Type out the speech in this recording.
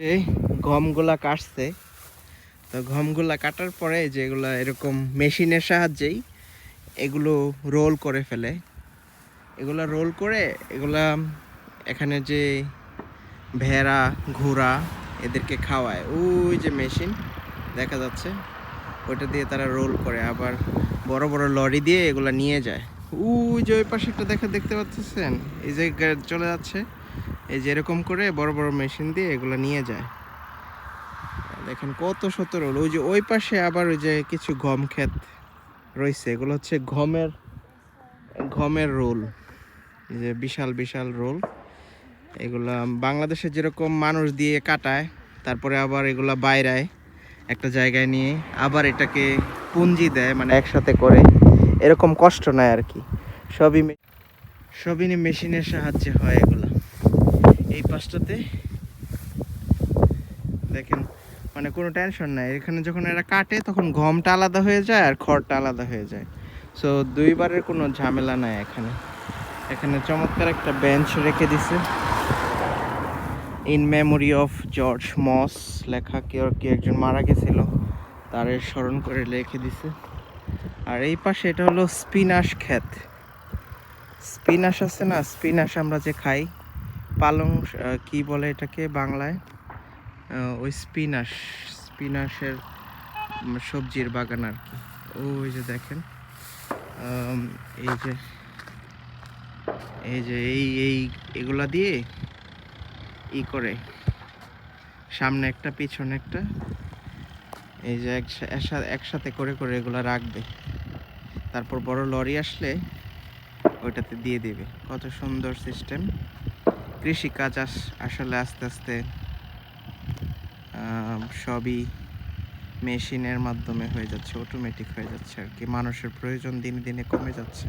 এই গমগুলা কাটছে। তো গমগুলা কাটার পরে যেগুলা এরকম মেশিনের সাহায্যেই এগুলো রোল করে ফেলে। এগুলা রোল করে এগুলা এখানে যে ভেড়া, ঘোড়া এদেরকে খাওয়ায়। ওই যে মেশিন, দেখা যাচ্ছে। ওইটা দিয়ে তারা রোল করে, আবার বড় বড় লরি দিয়ে এগুলা নিয়ে যায়। ওই যে ওই পাশে একটা দেখা, দেখতে পাচ্ছেন? এই যে চলে যাচ্ছে। এই যে এরকম করে বড় বড় মেশিন দিয়ে এগুলো নিয়ে যায়। দেখেন কত শত রোল ওই যে ওই পাশে আবার ওই যে কিছু গম ক্ষেত রয়েছে। এগুলো হচ্ছে গমের গমের রোল। যে বিশাল বিশাল রোল। এগুলা বাংলাদেশে যেরকম মানুষ দিয়ে কাটায়, তারপরে আবার এগুলা বাইরায় একটা জায়গায় নিয়ে আবার এটাকে পুঞ্জি দেয় মানে একসাথে করে। এরকম কষ্ট নাই আর কি। সবই সবই মেশিনের সাহায্যে হয় এগুলা। এই পাশটাতে। দেখেন মানে কোনো টেনশন নাই। এখানে যখন এরা কাটে, তখন গমটা আলাদা হয়ে যায় আর খড়টা আলাদা হয়ে যায়। সো দুইবারের কোনো ঝামেলা নাই এখানে। এখানে চমৎকার একটা বেঞ্চ রেখে দিছে। In memory of George Moss লেখা কেউ কি একজন মারা গেছিল, তার স্মরণ করে লিখে দিছে। আর এই পাশে এটা হলো স্পিনাশ ক্ষেত। স্পিনাশ আছে না? স্পিনাশ আমরা যে খাই পালং কি বলে এটাকে বাংলায়? ওই স্পিনাশ স্পিনাশের সবজির বাগান আর কি। ওই যে দেখেন। এই যে এই যে, এই এই এগুলা দিয়ে ই করে। সামনে একটা, পিছনে একটা। এই যে একসা- একসা- একসাথে করে করে এগুলা রাখবে। তারপর বড় লরি আসলে ওইটাতে দিয়ে দেবে। কত সুন্দর সিস্টেম কৃষিকাজ আস- আসলে আস্তে আস্তে সবই মেশিনের মাধ্যমে হয়ে যাচ্ছে অটোমেটিক হয়ে যাচ্ছে আর কি। মানুষের প্রয়োজন দিনে দিনে কমে যাচ্ছে।